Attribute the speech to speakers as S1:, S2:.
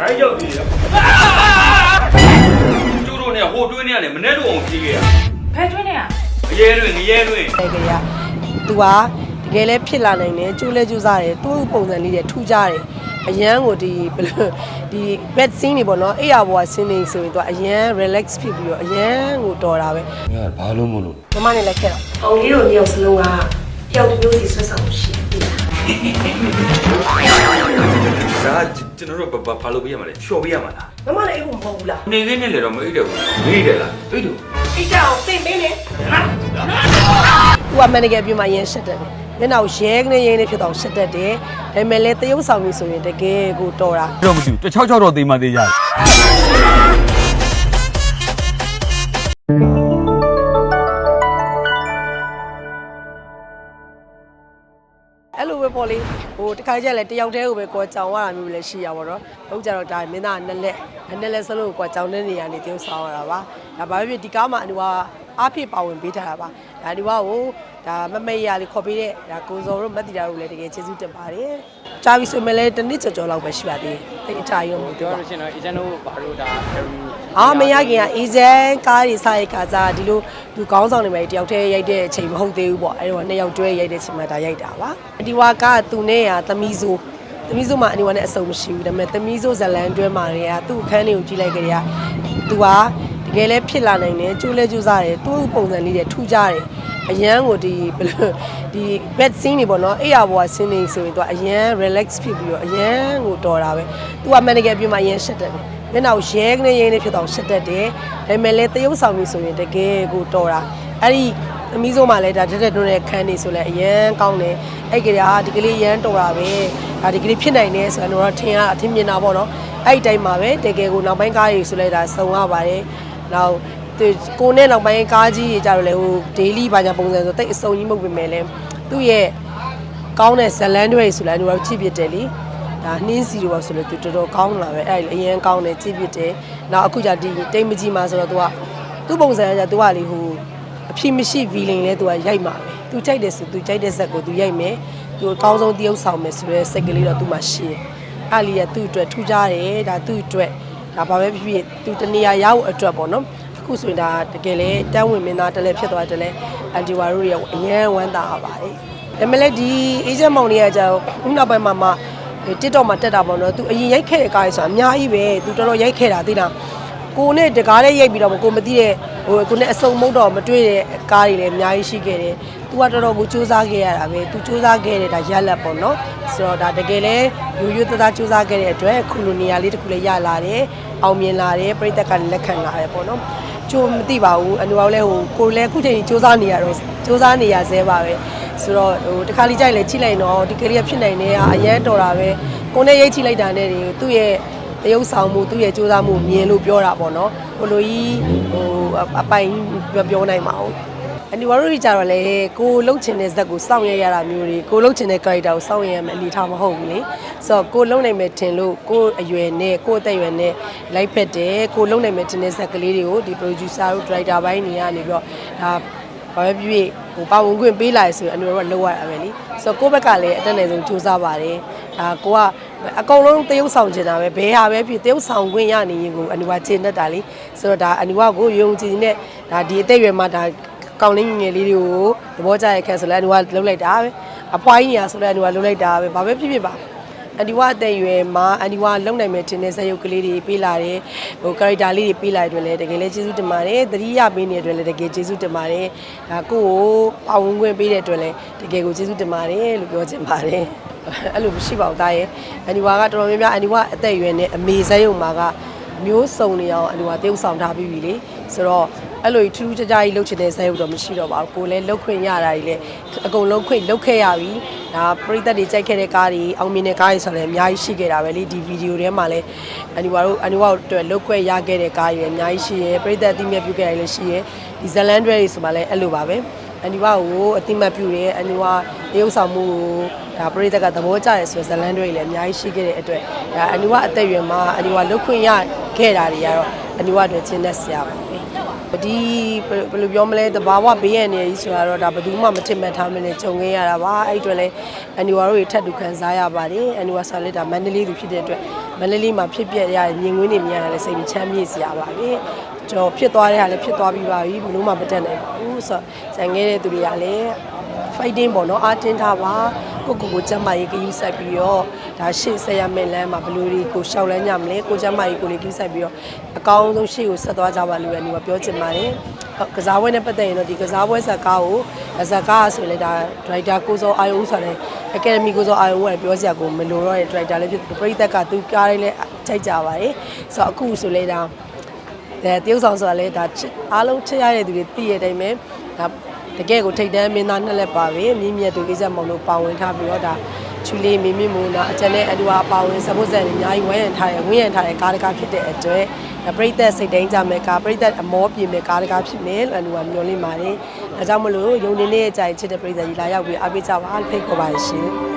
S1: ဒါရောက်ပြီလားကျိုးတို့နဲ့ဟိုတွင်းနဲ့ကနေမနဲ့တော့အောင်ပြေးခဲ့ရ
S2: ဖဲထွင်းနေရ
S1: အရဲတွင်ငရဲတွင်
S3: တယ်ကြရသူကတကယ်လဲဖြစ်လာနိုင်တယ်ကျိုးလဲကျိုးစားတယ်သူ့ပုံစံလေးတွေထူးကြတယ်အရန်ကိုဒီဘယ်လိုဒီ bed scene တွေပေါ့နော်အဲ့ရဘောက scene တွေဆိုရင်သူကအရန် relax ဖြစ်ပြီးတော့အရန်ကိုတော်တာပဲ
S4: ငါဘာလို့မလို့
S3: မမနဲ့လည်းခဲ့တော့အောင်လေးတို့မြောက်စလုံးက ပျောက်တစ်မျိုးစီဆွတ်ဆောင်ရှိတယ်
S1: ဒါကျွန်တော်တို့ဘာဘာလုပ်ပေးရမှာလဲဖြော်ပေးရမှာလား
S3: မမလည်းအဲ့ကိုမဟုတ်ဘူးလား
S1: နေခင်းနဲ့လေတော့မအိတ်တယ်ဘူးမေးတယ်လားအိတ်တယ်
S3: အိတ်ကြအောင်သိမင်းလေသူကမန်နေဂျာပြမရန်ရှက်တယ်မျက်နှာကိုရဲကနေရဲနေဖြစ်တော့ရှက်တတ်တယ်ဒါပေမဲ့လည်းတရုပ်ဆောင်ပြီဆိုရင်တကယ်ကိုတော်တာ
S4: တော့မသိဘူးတချောက်ချောက်တော့သေးမှသေးရတယ်
S3: အဲ့လိုပဲပေါ့လေဟိုတခါကျလည်းတယောက်တည်းကိုပဲကိုယ်ကြောင်ရတာမျိုးလည်းရှိရပါတော့ဟုတ်ကြတော့ဒါမင်းသားနှစ်လက်နှစ်လက်စလုံးကိုကိုယ်ကြောင်တဲ့နေရာနေတရုပ်ဆောင်ရတာပါဒါဘာဖြစ်ဖြစ်ဒီကားမှာအနူကအားဖြစ်ပါဝင်ပေးထားတာပါဒါအနူကကိုဒါမမေရလေးခေါ်ပေးတဲ့ဒါကိုစောတို့မက်တီတာတို့လည်းတကယ်ကျေးဇူးတင်ပါတယ်ကြာပြီဆိုရင်လည်းတစ်နှစ်ကျော်ကျော်လောက်ပဲရှိပါသေးတယ်အဲ့အချာရုံမဟုတ်
S5: ပြော
S3: တော့
S5: လို့ရှိရင်တော့ agent တို့ဘာလို့ဒါ
S3: အာမရခင်ကအေဂျင့်ကားတွေစားရိုက်ခါစားဒီလိုသူကောင်းဆောင်နေမယ်တယောက်တည်းရိုက်တဲ့အချိန်မဟုတ်သေးဘူးပေါ့အဲ့တော့နှစ်ယောက်တွဲရိုက်တဲ့အချိန်မှာဒါရိုက်တာပါအဒီဝါကသူနဲ့ရသမီးဆိုသမီးဆိုမှအဒီဝါနဲ့အစုံမရှိဘူးဒါပေမဲ့သမီးဆိုဇလန်တွဲမှာတွေကသူ့အခန်းတွေကိုကြည့်လိုက်ကြရသူကတကယ်လဲဖြစ်လာနိုင်တယ်ကျိုးလဲကျိုးစားတယ်သူ့ပုံစံလေးတွေထူးကြတယ်အရန်ကိုဒီဘယ်လိုဒီ bed scene တွေပေါ့နော်အဲ့ရဘောက scene တွေဆိုရင်သူကအရန် relax ဖြစ်ပြီးတော့အရန်ကိုတော်တာပဲသူက manager ပြမအရန်ရှက်တယ် မျက်နှာကိုရဲကနေရဲနေဖြစ်တော့ရှက်တတ်တယ်ဒါပေမဲ့လည်းတရုပ်ဆောင်ပြီဆိုရင်တကယ်ကိုတော်တာအဲ့ဒီသမီးဆုံးမှလည်းဒါတက်တက်တွန်းတဲ့ခန်းနေဆိုလဲအရန်ကောင်းတယ်အဲ့ကြရာဒီကလေးရန်တော်တာပဲဒါဒီကလေးဖြစ်နိုင်တယ်ဆိုတော့ထင်ရအထင်မြင်တာပေါ့နော်အဲ့ဒီတိုင်းမှာပဲတကယ်ကိုနောက်ပိုင်းကားတွေဆိုလဲဒါစုံရပါတယ်နောက်သူကိုနဲ့နောက်ပိုင်းကားကြီးတွေကြတော့လေဟို daily ဘာညာပုံစံဆိုတိတ်အစုံကြီးမဟုတ်ပေမဲ့လည်းသူ့ရဲ့ကောင်းတဲ့ဇလန်တွေဆိုလဲတော့ချစ်ပြတယ်လी ဒါနှင်းစီတော့ဆိုလို့သူတော်တော်ကောင်းလာပဲအဲ့ဒါလေအရင်ကောင်းတယ်ကြည့်ပြတယ်နောက်အခုじゃဒီတိမ်မကြီးမှာဆိုတော့သူကသူ့ပုံစံအရသူကလေဟိုအဖြစ်မရှိ feeling လဲသူကရိုက်မှာပဲသူကြိုက်တယ်ဆိုသူကြိုက်တဲ့ဇက်ကိုသူရိုက်မယ်သူအကောင်းဆုံးတရုပ်ဆောင်မယ်ဆိုရဲစိတ်ကလေးတော့သူ့မှာရှိတယ်အဲ့လေကသူ့အတွက်ထူးခြားတယ်ဒါသူ့အတွက်ဒါဘာပဲဖြစ်ဖြစ်သူတနေရာရဖို့အတွက်ပေါ့နော်အခုဆိုရင်ဒါတကယ်လဲတန်းဝင်မင်းသားတလဲဖြစ်သွားတလဲအန်တီဝါရိုရဲ့အရန်ဝမ်းသာပါတယ်ဒါမဲ့လည်းဒီ agent မောင်တွေကကြာခုနောက်ပိုင်းမှာမှ TikTok မှာတက်တာပေါ့နော်သူအရင်ရိုက်ခဲ့တဲ့ကားလေးဆိုတာအများကြီးပဲသူတော်တော်ရိုက်ခဲ့တာသိလားကိုနဲ့တကားလေးရိုက်ပြီးတော့ကိုမသိတဲ့ဟိုကိုနဲ့အစုံမဟုတ်တော့မတွေ့တဲ့ကားတွေလည်းအများကြီးရှိခဲ့တယ်သူကတော်တော်ကိုစူးစမ်းခဲ့ရတာပဲသူစူးစမ်းခဲ့တဲ့ဒါရက်လက်ပေါ့နော်ဆိုတော့ဒါတကယ်လဲရိုးရိုးသားသားစူးစမ်းခဲ့တဲ့အတွက်ခုလိုနေရာလေးတစ်ခုလည်းရလာတယ်အောင်မြင်လာတယ်ပြည်သက်ကလည်းလက်ခံလာတယ်ပေါ့နော်ကျိုးမသိပါဘူးအနူအောင်လဲဟိုကိုလည်းအခုချိန်ကြီးစူးစမ်းနေရတော့စူးစမ်းနေရဆဲပါပဲ ဆိုတော့ဟိုတခါလေးကြိုက်လဲချိလိုက်တော့ဒီကလေးကဖြစ်နိုင်တယ်အရန်တော်တာပဲ။ကိုနဲ့ရိတ်ချိလိုက်တာနဲ့ဒီသူ့ရဲ့တရုပ်ဆောင်မှုသူ့ရဲ့စူးစမ်းမှုမြင်လို့ပြောတာပေါ့နော်။ဟိုလိုကြီးဟိုအပိုင်မပြောနိုင်ပါဘူး။အနီဝါရိုကြီးကြတော့လေကိုလှုပ်ချင်တဲ့ဇက်ကိုစောင့်ရရတာမျိုးတွေကိုလှုပ်ချင်တဲ့ character ကိုစောင့်ရရမယ်အနေထားမဟုတ်ဘူးလေဆိုတော့ကိုလှုပ်နိုင်မယ်ထင်လို့ကိုအရွယ်နဲ့ကိုအသက်အရွယ်နဲ့လိုက်ဖက်တယ်ကိုလှုပ်နိုင်မယ်ထင်တဲ့ဇက်ကလေးတွေကိုဒီ producer တို့ director ဘိုင်းတွေကနေပြီးတော့ဒါဘာပဲဖြစ်ဖြစ် ဟိုပါဝင်ခွင့်ပေးလာရဆိုရင်အနူတော့လောက်ရတာပဲလीဆိုတော့ကိုယ့်ဘက်ကလည်းအတက်နေဆုံးစူးစမ်းပါတယ်ဒါကိုကအကုန်လုံးတရုပ်ဆောင်ချင်တာပဲဘယ်ဟာပဲဖြစ်တရုပ်ဆောင်ခွင့်ရနေရင်ကိုအနူကကျင့်တတ်တာလीဆိုတော့ဒါအနူကကိုယုံကြည်နေတဲ့ဒါဒီအသက်အရွယ်မှာဒါကောင်းလေးငယ်ငယ်လေးတွေကိုသဘောကျတဲ့ခက်ဆိုလဲအနူကလှုပ်လိုက်တာပဲအဖွားကြီးညာဆိုလဲအနူကလှုပ်လိုက်တာပဲဘာပဲဖြစ်ဖြစ်ပါ အန်ဒီဝအသက်အရွယ်မှာအန်ဒီဝလုံနိုင်မယ်ထင်တဲ့ဇာတ်ရုပ်ကလေးတွေပေးလာတယ်ဟိုကာရက်တာလေးတွေပေးလာတဲ့အတွက်လည်းတကယ်လည်းကျေးဇူးတင်ပါတယ်သတိရပေးနေတဲ့အတွက်လည်းတကယ်ကျေးဇူးတင်ပါတယ်ဒါကိုယ့်ကိုပါဝင်ခွင့်ပေးတဲ့အတွက်လည်းတကယ်ကိုကျေးဇူးတင်ပါတယ်လို့ပြောချင်ပါတယ်အဲ့လိုမရှိပါဘူးတားရဲ့အန်ဒီဝကတော်တော်များများအန်ဒီဝအသက်အရွယ်နဲ့အမေဇာတ်ရုပ်မှာကမျိုးစုံနေအောင်အန်ဒီဝတရုပ်ဆောင်ထားပြီးပြီလေဆိုတော့ အဲ့လိုထူးထူးခြားခြားကြီးလှုပ်ချင်တဲ့ဇာတ်ရုပ်တော့မရှိတော့ပါဘူးကိုလည်းလှုပ်ခွင့်ရတာကြီးလည်းအကုန်လုံးခွင့်လှုပ်ခဲ့ရပြီဒါပရိသတ်တွေကြိုက်ခဲ့တဲ့ကားတွေအောင်မြင်တဲ့ကားတွေဆိုလည်းအများကြီးရှိခဲ့တာပဲလေဒီဗီဒီယိုထဲမှာလည်းအန်ဒီဝါတို့အန်ဒီဝါတို့အတွက်လှုပ်ခွင့်ရခဲ့တဲ့ကားတွေလည်းအများကြီးရှိရယ်ပရိသတ်အသိမြတ်ပြုခဲ့ရလည်းရှိရယ်ဒီဇလန်ဒရဲတွေဆိုမှလည်းအဲ့လိုပါပဲအန်ဒီဝါကိုအသိမှတ်ပြုတယ်အန်ဒီဝါတရုပ်ဆောင်မှုကိုဒါပရိသတ်ကသဘောကျရဆိုဇလန်ဒရဲတွေလည်းအများကြီးရှိခဲ့တဲ့အတွက်ဒါအန်ဒီဝါအသက်အရွယ်မှာအန်ဒီဝါလှုပ်ခွင့်ရခဲ့တာတွေကတော့အန်ဒီဝါအတွက်ချင်းသက်စရာပါပဲ ဒီဘယ်ဘယ်လိုပြောမလဲတဘာဝဘေးရန်နေကြီးဆိုတာတော့ဒါဘယ်သူမှမထင်မှတ်ထားမနဲ့ကြုံခဲ့ရတာပါအဲ့ဒီအတွက်လည်းအန်ဒီဝါတို့တွေထပ်တူခံစားရပါတယ်အန်ဒီဝါဆာလက်ဒါမန္တလေးသူဖြစ်တဲ့အတွက်မန္တလေးမှာဖြစ်ပျက်ရတဲ့မြင်ကွင်းတွေမြင်ရတယ်စိတ်မချမ်းမြေ့စရာပါပဲကျွန်တော်ဖြစ်သွားတဲ့ဟာလည်းဖြစ်သွားပြီးပါပြီဘယ်လို့မှမတက်နိုင်ပါဘူးဆိုတော့ဇန်ခဲ့တဲ့သူတွေကလည်း fighting ပေါ့နော်အာတင်းထားပါ ကိုကိုကိုကျမ်းမာရေးကယူဆိုင်ပြီးတော့ဒါရှေ့ဆက်ရမယ့်လမ်းမှာဘယ်လိုတွေကိုရှောက်လန်းကြမလဲကိုကျမ်းမာရေးကိုလေးကယူဆိုင်ပြီးတော့အကောင်းဆုံးရှေ့ကိုဆက်သွားကြပါလို့လည်းဒီမှာပြောချင်ပါတယ်ဟုတ်ကစားပွဲနဲ့ပတ်သက်ရင်တော့ဒီကစားပွဲဇာတ်ကားကိုဇာတ်ကားဆိုရင်လည်းဒါဒရိုက်တာကိုစောအာယုဆိုတဲ့အကယ်ဒမီကိုစောအာယုကပြောစရာကိုမလိုတော့တဲ့ဒရိုက်တာလည်းဖြစ်ပရိသတ်ကသူကားလေးလည်းထိုက်ကြပါတယ်ဆိုတော့အခုဆိုလဲဒါအဲတရုတ်ဆောင်ဆိုတာလေဒါချစ်အားလုံးချစ်ရတဲ့သူတွေသိရတဲ့အတိုင်းပဲဒါ တကယ်ကိုထိတ်တန်းမင်းသားနှစ်လက်ပါပဲမြင့်မြတ်သူကိစ္စမောင်တို့ပါဝင်ထားပြီးတော့ဒါချူလေးမင်းမင်းမိုးနာအကျန်နဲ့အတူအပါဝင်စပုတ်ဇန်အများကြီးဝိုင်းရန်ထားရဝင်းရန်ထားတဲ့ကားတကားဖြစ်တဲ့အတွက်ဒါပြိသက်စိတ်တိုင်းကြမယ်ကားပြိသက်အမောပြင်မယ်ကားတကားဖြစ်မယ်လို့အတူကမျှော်လင့်ပါတယ်ဒါကြောင့်မလို့ယုံနေနေရဲ့အကြိုင်ချစ်တဲ့ပြိသက်ကြီးလာရောက်ပြီးအားပေးကြပါဖိတ်ခေါ်ပါရှင်